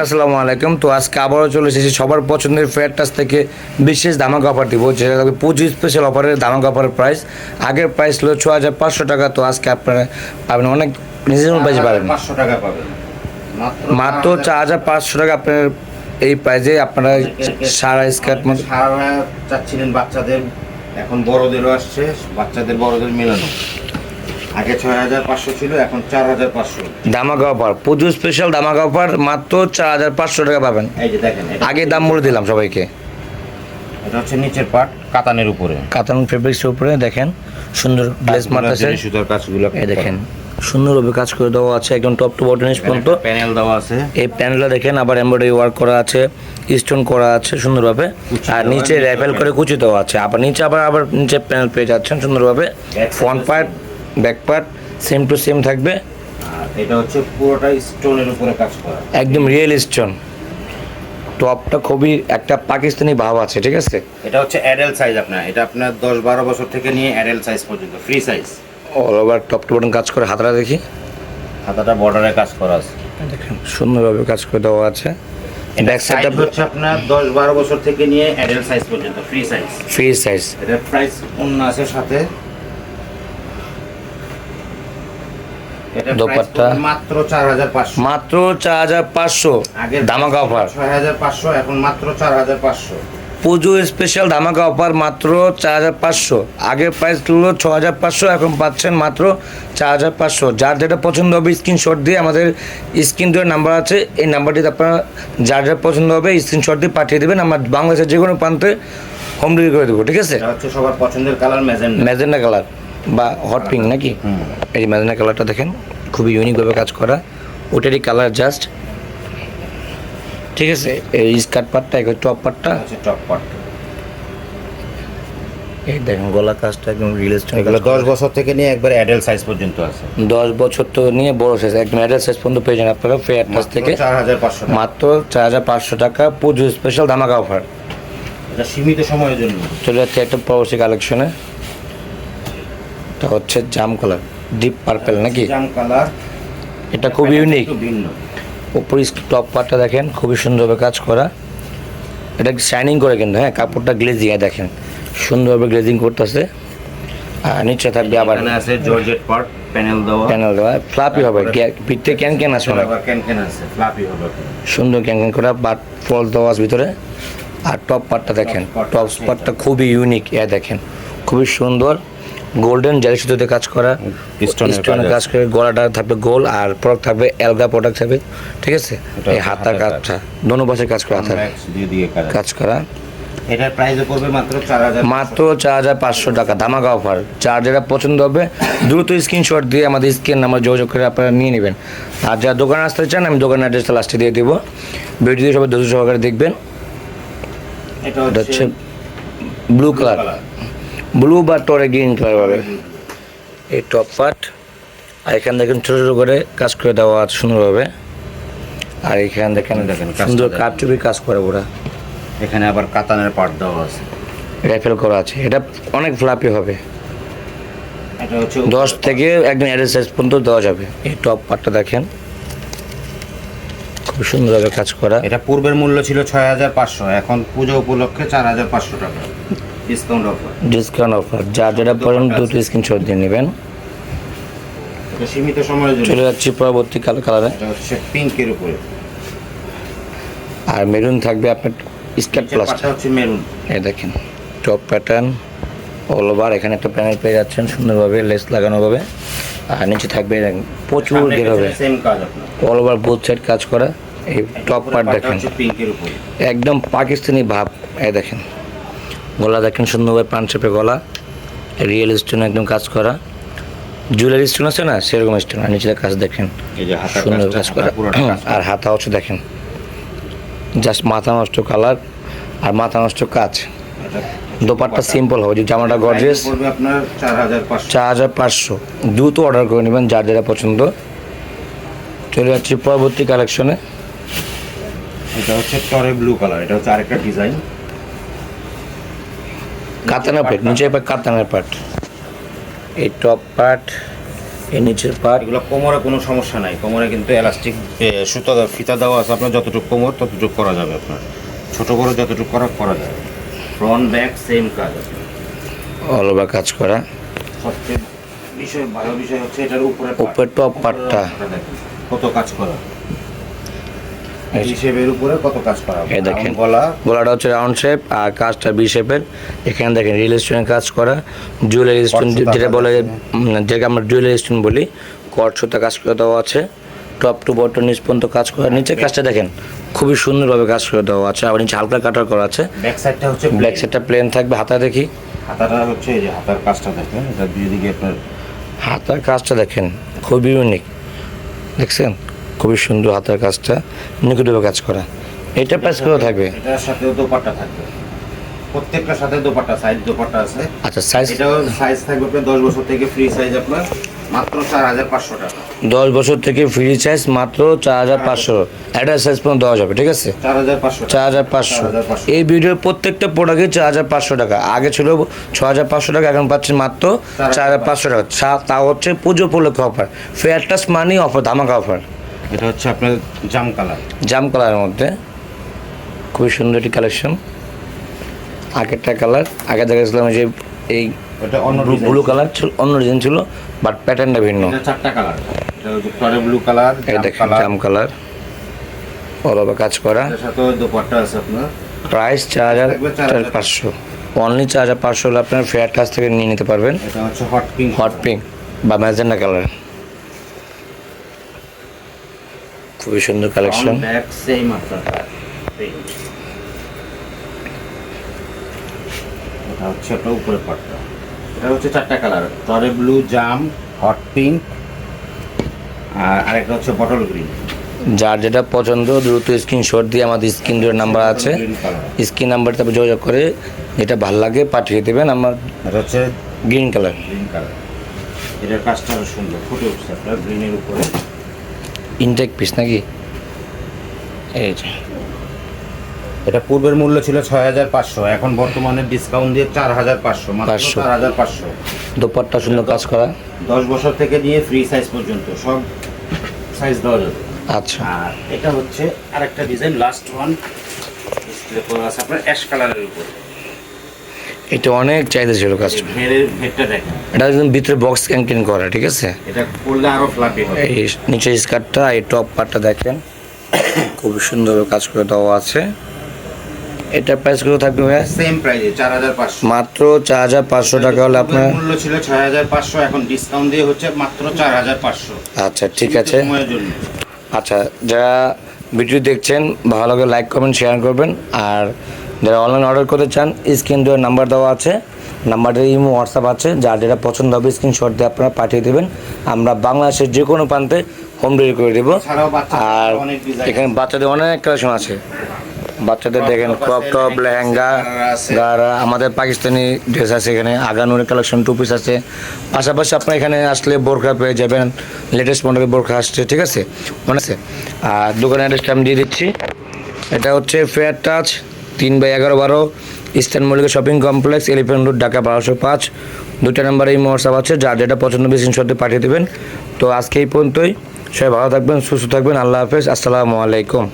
আসসালামু আলাইকুম। তো আজকে আবারও চলে এসেছি সবার পছন্দের ফেয়ার টাচ থেকে বিশেষ ধামাকা অফার দিব যেটা থাকবে পুজো স্পেশাল অফারের ধামাকা অফারের প্রাইস আগের প্রাইস ছিল ছ হাজার পাঁচশো টাকা তো আজকে আপনারা পাবেন অনেক রিজনেবল প্রাইস পাবেন। পাঁচশো টাকা পাবেন। মাত্র চার হাজার পাঁচশো টাকা আপনার এই প্রাইজে আপনারা সারা স্কার্ট মতো সারা চাচ্ছিলেন বাচ্চাদের এখন বড়দেরও আসছে বাচ্চাদের বড়দের মেলানো। আগে ছয় হাজার পাঁচশো ছিল এখন চার হাজার পাঁচশো। ধামাকা অফার পুজো স্পেশাল ধামাকা অফার মাত্র চার হাজার পাঁচশো টাকা পাবেন। এই যে দেখেন এটা- আগে দাম বলে দিলাম সবাইকে। এটা হচ্ছে নিচের পাট কাতানের উপরে। কাতান ফেব্রিক্সের উপরে দেখেন সুন্দর গ্লেস মারতেছে। জরি সুতার কাজগুলো এই দেখেন সুন্দরভাবে কাজ করে দেওয়া আছে একদম টপ টু বটন পর্যন্ত। প্যানেল দেওয়া আছে। এই প্যানেলটা দেখেন আবার এমব্রয়ডারি ওয়ার্ক করা আছে স্টোন করা আছে সুন্দরভাবে। আর নিচে র্যাপেল করে। কুচি দেওয়া আছে। আবার নিচে আবার আবার নিচে প্যানেল পেয়ে যাচ্ছেন সুন্দরভাবে। Front part back part same to same থাকবে। আর এটা হচ্ছে পুরোটা স্টোনের উপরে কাজ করা। একদম রিয়েল স্টোন টপটা খুবই একটা পাকিস্তানি ভাব আছে ঠিক আছে? এটা হচ্ছে অ্যাডাল্ট সাইজ আপনার। এটা আপনার দশ বারো বছর থেকে নিয়ে অ্যাডাল্ট সাইজ পর্যন্ত free size all over top to bottom কাজ করে হাতাটা দেখি। হাতাটা বর্ডারে কাজ করা আছে। দেখেন সুন্দরভাবে কাজ করে দেওয়া আছে। ব্যাক হচ্ছে আপনার বছর থেকে নিয়ে অ্যাডাল্ট সাইজ পর্যন্ত ফ্রি সাইজ ফ্রি সাইজ এটার প্রাইস অন্য আছে সাথে এটার দোপাট্টা। মাত্র চার হাজার পাঁচশো। মাত্র চার হাজার পাঁচশো ধামাকা অফার ছয় হাজার পাঁচশো এখন মাত্র চার হাজার পাঁচশো। পুজো স্পেশাল ধামাকা অফার মাত্র চার হাজার পাঁচশো। আগের প্রাইস ছিল ছ হাজার পাঁচশো এখন পাচ্ছেন মাত্র চার হাজার পাঁচশো। যার যেটা পছন্দ হবে স্ক্রিনশট দিয়ে আমাদের স্ক্রিন নাম্বার আছে। এই নাম্বারটিতে আপনারা যার যার পছন্দ হবে স্ক্রিনশট দিয়ে পাঠিয়ে দেবেন। আমরা বাংলাদেশের যে কোনো প্রান্তে হোম ডেলিভারি করে দেবো ঠিক আছে? হচ্ছে সবার পছন্দের কালার ম্যাজেন্ডা। ম্যাজেন্ডা কালার বা হট পিঙ্ক নাকি? এই ম্যাজেন্ডা কালারটা দেখেন খুবই ইউনিকভাবে কাজ করা। ওটারই কালার জাস্ট ঠিক আছে? এই স্কার্ট পার্টটা এক টপ পার্টটা টপ পার্ট এই দেখেন গলা কাজটা একদম রিয়েলিস্টিক এগুলো দশ বছর থেকে নিয়ে একবার অ্যাডাল্ট সাইজ পর্যন্ত আছে। দশ বছর তো নিয়ে বড় সাইজ একদম অ্যাডাল্ট সাইজ পর্যন্ত পেয়ে যান আপনারা ফেয়ার টাচ থেকে। চার হাজার পাঁচশো মাত্র চার হাজার পাঁচশো টাকা পুজো স্পেশাল ধামাকা অফার এটা সীমিত সময়ের জন্য। চলে যাচ্ছে একটা পরবর্তী কালেকশনে এটা হচ্ছে জাম কালার ডিপ পার্পেল নাকি? জাম কালার। এটা খুব ইউনিক ভিন্ন। উপর টপ পার্টটা দেখেন খুবই সুন্দরভাবে কাজ করা। এটা শাইনিং করে কিন্তু হ্যাঁ কাপড়টা গ্লেজিং দেখেন সুন্দরভাবে গ্লেজিং করতেছে। আর নিচে থাকবে আবার আছে জর্জেট পার্ট প্যানেল দেওয়া। প্যানেল দেওয়া ফ্লাপি হবে। গ্যা- পিঠে ক্যান ক্যান আবার ক্যান ক্যান আছে ফ্লাপি হবে। সুন্দর ক্যান ক্যান করা বাট ফল দেওয়া আছে ভিতরে। আর টপ পার্টটা দেখেন টপ পার্টটা খুবই ইউনিক এ দেখেন খুবই সুন্দর। গোল্ডেন জারি সুতোতে কাজ করা স্টোনের কাজ করে গলাটা থাকবে গোল আর প্রোডাক্ট থাকবে এলগা প্রোডাক্ট থাকবে ঠিক আছে? এই হাতার কাজটা দোনো পাশে কাজ করা দিয়ে কাজ করা। এটার প্রাইসও পড়বে মাত্র চার হাজার মাত্র চার হাজার পাঁচশো টাকা ধামাকা অফার যার যেটা পছন্দ হবে দ্রুত স্ক্রিনশট দিয়ে আমাদের স্ক্রিন নাম্বার যোগাযোগ করে আপনারা নিয়ে নেবেন। আর যারা দোকানে আসতে চান আমি দোকানের অ্যাড্রেসটা লাস্টে দিয়ে দেবো। ভিডিও দিয়ে সবাই ধৈর্য সহকারে দেখবেন। এটা হচ্ছে ব্লু কালার ব্লু বা টরে গ্রিন কালার হবে এই টপ পার্ট আর এখানে দেখেন ছোটো ছোটো করে কাজ করে দেওয়া আছে সুন্দরভাবে। আর এখানে দেখেন দেখেন। সুন্দর। কাঠচুপি কাজ করে ওরা। এখানে আবার কাতানের পার্ট দেওয়া আছে। র্যাফেল করা আছে। এটা অনেক ফ্লাপি হবে। দশ থেকে একদম অ্যাড্রেস সাইজ পর্যন্ত দেওয়া যাবে। এই টপ পার্টটা দেখেন। খুব সুন্দরভাবে কাজ করা। এটা পূর্বের মূল্য ছিল ছয় হাজার পাঁচশো। এখন পুজো উপলক্ষে চার হাজার পাঁচশো টাকা। ডিসকাউন্ট অফার ডিসকাউন্ট অফার যার যেটা পর্যন্ত দুটো স্ক্রিনশট দিয়ে নেবেন। সীমিত সময়ের জন্য। চলে যাচ্ছি পরবর্তী কালার। কালারে হচ্ছে পিঙ্কের উপরে। আর মেরুন থাকবে আপনার স্কার্ট প্লাস হচ্ছে মেরুন এই দেখেন টপ প্যাটার্ন অল ওভার এখানে একটা প্যানেল পেয়ে যাচ্ছেন সুন্দরভাবে লেস লাগানো হবে আর নিচে থাকবে প্রচুর গের হবে। সেম কাজ আপনার। অল ওভার বোথ সাইড কাজ করা। এই টপ পার্ট দেখেন। একদম পাকিস্তানি ভাব। এই দেখেন গলা দেখেন সুন্দরভাবে পান চেপে গলা। রিয়েল স্টোন একদম কাজ করা। জুয়েলারি স্টোন আছে না? সেরকম স্টোন আর নিচে কাজ দেখেন। সুন্দর কাজ করা। আর হাতা হচ্ছে দেখেন। জাস্ট মাথা নষ্ট কালার আর মাথা নষ্ট কাজ। এটা দোপাট্টা। সিম্পল হবে। যে জামাটা গর্জেস চার হাজার পাঁচশো। দ্রুত অর্ডার করে নেবেন যার যেটা পছন্দ। চলে যাচ্ছি পরবর্তী কালেকশনে এটা হচ্ছে টরে ব্লু কালার এটা হচ্ছে আরেকটা ডিজাইন কাতানের পার্ট নিচে কাতানের পার্ট এই টপ পার্ট এর নিচের পার্ট এগুলো কোমরে কোনো সমস্যা নাই। কোমরে কিন্তু এলাস্টিক সুতা দেওয়া- ফিতা দেওয়া আছে আপনার যতটুকু কোমর ততটুকু করা যাবে আপনার। ছোট বড় যতটুকু করা করা যাবে। ফ্রন্ট ব্যাক সেম কাজ অল ওভার কাজ করা। সবচেয়ে বিষয় ভালো বিষয় হচ্ছে এটার উপরে উপরে টপ part-টা। কত কাজ করা। হিসেবের উপরে কত কাজ করা এই দেখেন। গলা? গলাটা হচ্ছে রাউন্ড শেপ আর কাজটা বি শেপের এখানে দেখেন রিয়েল স্টোনের কাজ করা। জুয়েলারি স্টোন যেটা বলে আমরা জুয়েলারি স্টোন বলি কট সুতা কাজ করে দেওয়া আছে। টপ টু বটন নিচ পর্যন্ত কাজ করা। নিচে কাজটা দেখেন খুবই সুন্দরভাবে কাজ করে দেওয়া আছে। আবার নিচে হালকা কাটার করা আছে। ব্যাক সাইডটা হচ্ছে ব্ল্যাক সেটটা প্লেন থাকবে হাতা দেখি। হাতাটা হচ্ছে এই যে হাতার কাজটা দেখেন এটা দুই দিকে আপনার হাতার কাজটা দেখেন খুবই ইউনিক দেখছেন? খুবই সুন্দর হাতের কাজটা নিকুটভাবে কাজ করা। এটা প্রাইস কত থাকবে? এটার সাথেও দোপাট্টা থাকবে। প্রত্যেকটার সাথে দোপাট্টা সাইজ দোপাট্টা আছে। আচ্ছা সাইজ এটাও সাইজ থাকবে আপনার দশ বছর থেকে ফ্রি সাইজ আপনার মাত্র চার হাজার পাঁচশো টাকা। দশ বছর থেকে ফ্রি চার্জ মাত্র চার হাজার পাঁচশো। একটা সাইজ পর্যন্ত দেওয়া যাবে ঠিক আছে? চার হাজার পাঁচশো চার হাজার পাঁচশো। এই ভিডিওর প্রত্যেকটা প্রোডাক্টে চার হাজার পাঁচশো টাকা। আগে ছিল ছ হাজার পাঁচশো টাকা এখন পাচ্ছেন মাত্র চার হাজার পাঁচশো। টাকা। তাও হচ্ছে পুজো উপলক্ষে offer fair touch money offer ধামাকা অফার এটা হচ্ছে আপনার জাম কালার। জাম কালারের মধ্যে। খুবই সুন্দর একটি কালেকশন। আগেরটা কালার আগে দেখেছিলাম যে এই অন্য ব্লু কালার ছিল অন্য ডিজাইন ছিল বাট প্যাটার্নটা ভিন্ন। চারটা কালার। ব্লু কালার জাম কালার। অলবা কাজ করা। আছে আপনার। প্রাইস চার হাজার থাকবে চার 4,500 পাঁচশো। অনলি চার হাজার পাঁচশো হলে আপনার ফেয়ার টাচ থেকে নিয়ে নিতে পারবেন। হট পিঙ্ক হট পিঙ্ক বা ম্যাজেন্ডা কালার। খুবই সুন্দর কালেকশন ব্যাক সেম আপনার এটা হচ্ছে আপনার উপরে পাটটা। এটা হচ্ছে চারটা কালার টরে ব্লু জাম হট পিঙ্ক আর আরেকটা হচ্ছে বটল গ্রিন যার যেটা পছন্দ দ্রুত স্ক্রিনশট দিয়ে আমাদের স্ক্রিন নাম্বার আছে। স্ক্রিন নাম্বারটা যোগাযোগ করে যেটা ভালো লাগে পাঠিয়ে দেবেন আমার এটা হচ্ছে গ্রিন কালার গ্রিন কালার এটার কাজটা সুন্দর ফুটে উঠছে আপনার গ্রিনের উপরে। ইনটেক পিস নাকি? এই যে। এটা পূর্বের মূল্য ছিল ছয় হাজার পাঁচশো এখন বর্তমানে ডিসকাউন্ট দিয়ে চার হাজার পাঁচশো 500 চার হাজার পাঁচশো। দোপাট্টা সুন্দর কাজ করা। দশ বছর থেকে নিয়ে ফ্রি সাইজ পর্যন্ত সব সাইজ দেওয়া যাবে। আচ্ছা। আর এটা হচ্ছে আরেকটা ডিজাইন লাস্ট ওয়ান ডিসপ্লে করা আছে আপনার অ্যাশ কালারের উপর। এটা অনেক চাহিদা ছিল ঘেরটা এটা একদম ভিতরে বক্স ক্যান্টিন করা ঠিক আছে? এটা করলে আরও ফ্লাপি হবে। এই নিচে স্কার্টটা এই টপ পার্টটা দেখেন। খুব সুন্দর কাজ করে দেওয়া আছে। এটা প্রাইস কত থাকবে ভাইয়া? সেম প্রাইসে চার হাজার পাঁচশো। মাত্র চার হাজার পাঁচশো টাকা হলে আপনার। মূল্য ছিল ছয় হাজার পাঁচশো এখন ডিসকাউন্ট দিয়ে হচ্ছে মাত্র চার হাজার পাঁচশো। আচ্ছা ঠিক আছে। আচ্ছা যারা ভিডিও দেখছেন ভালো লাগে লাইক কমেন্ট শেয়ার করবেন। আর যারা অনলাইন অর্ডার করতে চান স্ক্রিন দেওয়ার নাম্বার দেওয়া আছে নাম্বারটা ইমো হোয়াটসঅ্যাপ আছে যার যেটা পছন্দ হবে স্ক্রিনশট দিয়ে আপনারা পাঠিয়ে দেবেন। আমরা বাংলাদেশের যে কোনো প্রান্তে হোম ডেলিভারি করে দেবো। আর এখানে বাচ্চাদের অনেক কালেকশন আছে। বাচ্চাদের দেখেন ক্রপ টপ লেহেঙ্গা গারা আমাদের পাকিস্তানি ড্রেস আছে এখানে আগানুরের কালেকশন টু পিস আছে। পাশাপাশি আপনার এখানে আসলে বোরখা পেয়ে যাবেন লেটেস্ট মডেলের বোরখা আসছে ঠিক আছে? মনে আছে? আর দোকানের অ্যাড্রেসটা আমি দিয়ে দিচ্ছি। এটা হচ্ছে ফেয়ার টাচ তিন বাই এগারো বারো, eastern Mallika shopping complex elephant road, Dhaka বারোশো পাঁচ। দুটা নাম্বারে এই মহোৎসব আছে, যার যেটা পছন্দ বেশি স্ক্রিনশটে পাঠিয়ে দেবেন। তো আজকে এই পর্যন্তই। সবাই ভালো থাকবেন, সুস্থ থাকবেন, আল্লাহ হাফেজ, আসসালামু আলাইকুম।